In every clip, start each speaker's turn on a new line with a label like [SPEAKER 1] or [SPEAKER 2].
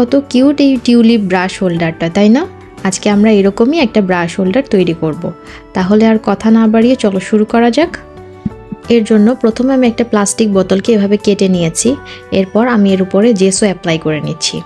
[SPEAKER 1] কত কিউট এই tulip brush হোল্ডারটা তাই না? আজকে আমরা এরকমই একটা ব্রাশ হোল্ডার তৈরি করব। তাহলে আর কথা না বাড়িয়ে চলো শুরু করা যাক। এর জন্য প্রথমে আমি একটা প্লাস্টিক বোতলকে এভাবে কেটে নিয়েছি। এরপর আমি এর উপরে জেসো অ্যাপ্লাই করে নিচ্ছি।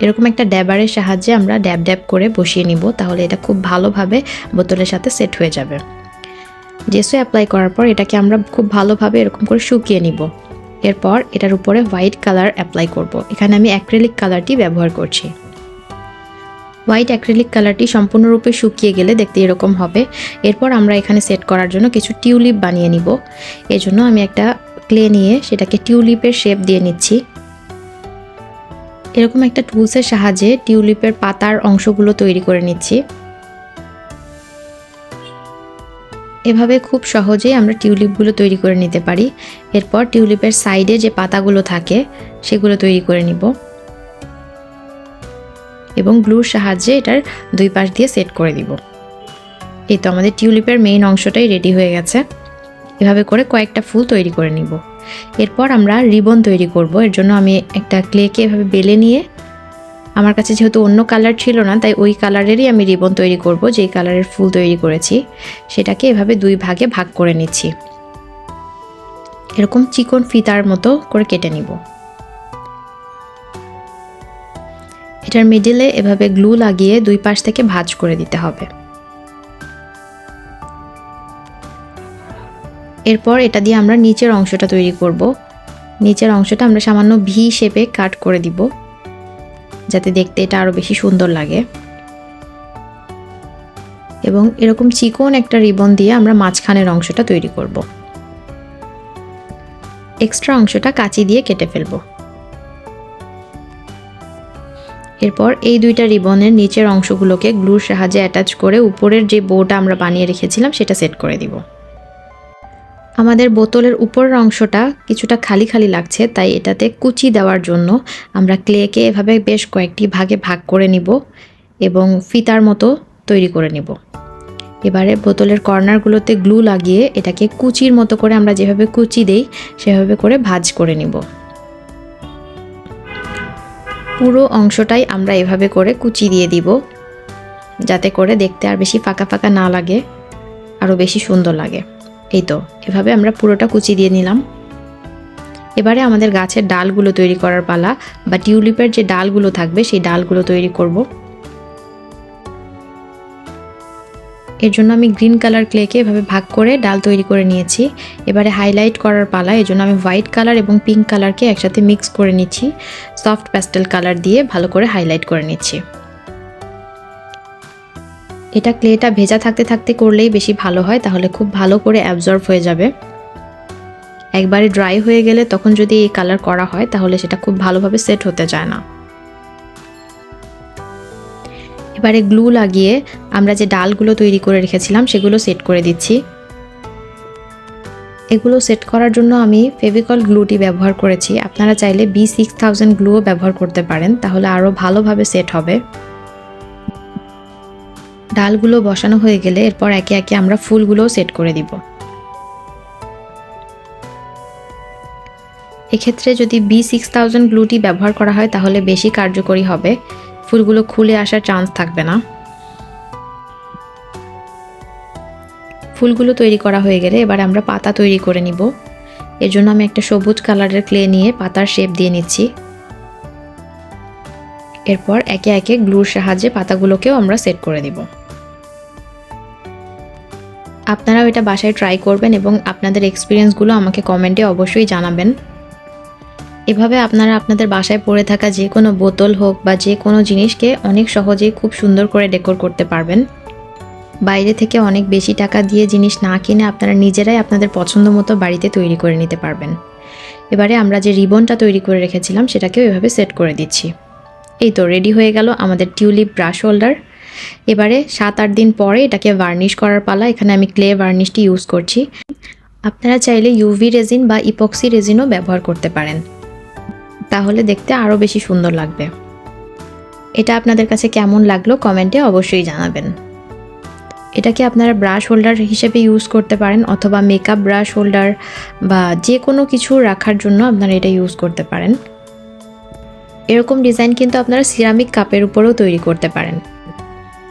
[SPEAKER 1] এরকম একটা ড্যাবারের সাহায্যে আমরা ড্যাব ড্যাব করে বসিয়ে নিব, তাহলে এটা খুব ভালোভাবে বোতলের সাথে সেট হয়ে যাবে। জেসো অ্যাপ্লাই করার পর এটাকে আমরা খুব ভালোভাবে এরকম করে শুকিয়ে নিব। এরপর এটার উপরে হোয়াইট কালার অ্যাপ্লাই করব। এখানে আমি অ্যাক্রেলিক কালারটি ব্যবহার করছি। হোয়াইট অ্যাক্রেলিক কালারটি সম্পূর্ণরূপে শুকিয়ে গেলে দেখতে এরকম হবে। এরপর আমরা এখানে সেট করার জন্য কিছু টিউলিপ বানিয়ে নিব। এজন্য আমি একটা ক্লে নিয়ে সেটাকে টিউলিপের শেপ দিয়ে নিচ্ছি। এরকম একটা টুলসের সাহায্যে টিউলিপের পাতার অংশগুলো তৈরি করে নিচ্ছি। এভাবে খুব সহজেই আমরা টিউলিপগুলো তৈরি করে নিতে পারি। এরপর টিউলিপের সাইডে যে পাতাগুলো থাকে, সেগুলো তৈরি করে নিব। এবং গ্লুর সাহায্যে এটার দুই পাশ দিয়ে সেট করে দিব এই তো আমাদের টিউলিপের মেইন অংশটাই রেডি হয়ে গেছে। এভাবে করে কয়েকটা ফুল তৈরি করে নিব। এরপর আমরা রিবন তৈরি করব। এর জন্য আমি একটা ক্লেকে এভাবে বেলে নিয়ে আমার কাছে যেহেতু অন্য কালার ছিল না, তাই ওই কালারেরই আমি রিবন তৈরি করব, যেই কালারের ফুল তৈরি করেছি। সেটাকে এভাবে দুই ভাগে ভাগ করে নিচ্ছি। এরকম চিকন ফিতার মতো করে কেটে নিব। এটার মিডিলে এভাবে গ্লু লাগিয়ে দুই পাশ থেকে ভাঁজ করে দিতে হবে। এরপর এটা দিয়ে আমরা নিচের অংশটা তৈরি করব। নিচের অংশটা আমরা সামান্য ভি শেপে কাট করে দিব। যাতে দেখতে এটা আরও বেশি সুন্দর লাগে। এবং এরকম চিকন একটা রিবন দিয়ে আমরা মাঝখানের অংশটা তৈরি করব। এক্সট্রা অংশটা কাঁচি দিয়ে কেটে ফেলব। এরপর এই দুইটা রিবনের নিচের অংশগুলোকে গ্লুর সাহায্যে অ্যাটাচ করে উপরের যে বোটা আমরা বানিয়ে রেখেছিলাম সেটা সেট করে দিব। আমাদের বোতলের উপরের অংশটা কিছুটা খালি খালি লাগছে, তাই এটাতে কুচি দেওয়ার জন্য আমরা ক্লেকে এভাবে বেশ কয়েকটি ভাগে ভাগ করে নিব এবং ফিতার মতো তৈরি করে নিব। এবারে বোতলের কর্নারগুলোতে গ্লু লাগিয়ে এটাকে কুচির মতো করে আমরা যেভাবে কুচি দেই, সেভাবে করে ভাজ করে নিব। পুরো অংশটাই আমরা এভাবে করে কুচি দিয়ে দিব, যাতে করে দেখতে আর বেশি ফাঁকা ফাঁকা না লাগে, আরও বেশি সুন্দর লাগে। এই তো, এভাবে আমরা পুরোটা কুচি দিয়ে নিলাম। এবারে আমাদের গাছের ডালগুলো তৈরি করার পালা বা টিউলিপের যে ডালগুলো থাকবে সেই ডালগুলো তৈরি করব। এর জন্য আমি গ্রিন কালার ক্লেকে এভাবে ভাগ করে ডাল তৈরি করে নিয়েছি। এবারে হাইলাইট করার পালা এই জন্য আমি হোয়াইট কালার এবং পিঙ্ক কালারকে একসাথে মিক্স করে নিচ্ছি। সফট প্যাস্টেল কালার দিয়ে ভালো করে হাইলাইট করে নিচ্ছি। এটা ক্লেটা ভেজা থাকতে থাকতে করলেই বেশি ভালো হয়, তাহলে খুব ভালো করে অ্যাবজর্ব হয়ে যাবে। একবারে ড্রাই হয়ে গেলে তখন যদি এই কালার করা হয়, তাহলে সেটা খুব ভালোভাবে সেট হতে চায় না। এবারে গ্লু লাগিয়ে আমরা যে ডালগুলো তৈরি করে রেখেছিলাম, সেগুলো সেট করে দিচ্ছি। এগুলো সেট করার জন্য আমি ফেভিকল গ্লুটি ব্যবহার করেছি। আপনারা চাইলে বি সিক্স থাউজেন্ড গ্লুও ব্যবহার করতে পারেন, তাহলে আরও ভালোভাবে সেট হবে। ডালগুলো বসানো হয়ে গেলে এরপর একে একে আমরা ফুলগুলো সেট করে দিব। এক্ষেত্রে যদি বি সিক্স থাউজেন্ড গ্লুটি ব্যবহার করা হয় তাহলে বেশি কার্যকরী হবে। ফুলগুলো খুলে আসার চান্স থাকবে না। ফুলগুলো তৈরি করা হয়ে গেলে এবার আমরা পাতা তৈরি করে নিব। এর জন্য আমি একটা সবুজ কালারের ক্লে নিয়ে পাতার শেপ দিয়ে নিচ্ছি। এরপর একে একে গ্লুর সাহায্যে পাতাগুলোকেও আমরা সেট করে দিব। আপনারাও এটা বাসায় ট্রাই করবেন এবং আপনাদের এক্সপিরিয়েন্সগুলো আমাকে কমেন্টে অবশ্যই জানাবেন। এভাবে আপনারা আপনাদের বাসায় পড়ে থাকা যে কোনো বোতল হোক বা যে কোনো জিনিসকে অনেক সহজেই খুব সুন্দর করে ডেকোর করতে পারবেন। বাইরে থেকে অনেক বেশি টাকা দিয়ে জিনিস না কিনে আপনারা নিজেরাই আপনাদের পছন্দ মতো বাড়িতে তৈরি করে নিতে পারবেন। এবারে আমরা যে রিবনটা তৈরি করে রেখেছিলাম সেটাকেও এভাবে সেট করে দিচ্ছি। এই তো রেডি হয়ে গেল আমাদের টিউলিপ ব্রাশ হোল্ডার এবারে সাত আট দিন পরে এটাকে ভার্নিশ করার পালা। এখানে আমি ক্লে ভার্নিশটি ইউজ করছি। আপনারা চাইলে ইউভি রেজিন বা ইপক্সি রেজিনও ব্যবহার করতে পারেন। তাহলে দেখতে আরও বেশি সুন্দর লাগবে। এটা আপনাদের কাছে কেমন লাগল কমেন্টে অবশ্যই জানাবেন। এটাকে আপনারা ব্রাশ হোল্ডার হিসেবে ইউজ করতে পারেন অথবা মেকআপ ব্রাশ হোল্ডার বা যে কোনো কিছু রাখার জন্য আপনারা এটা ইউজ করতে পারেন। এরকম ডিজাইন কিন্তু আপনারা সিরামিক কাপের উপরেও তৈরি করতে পারেন।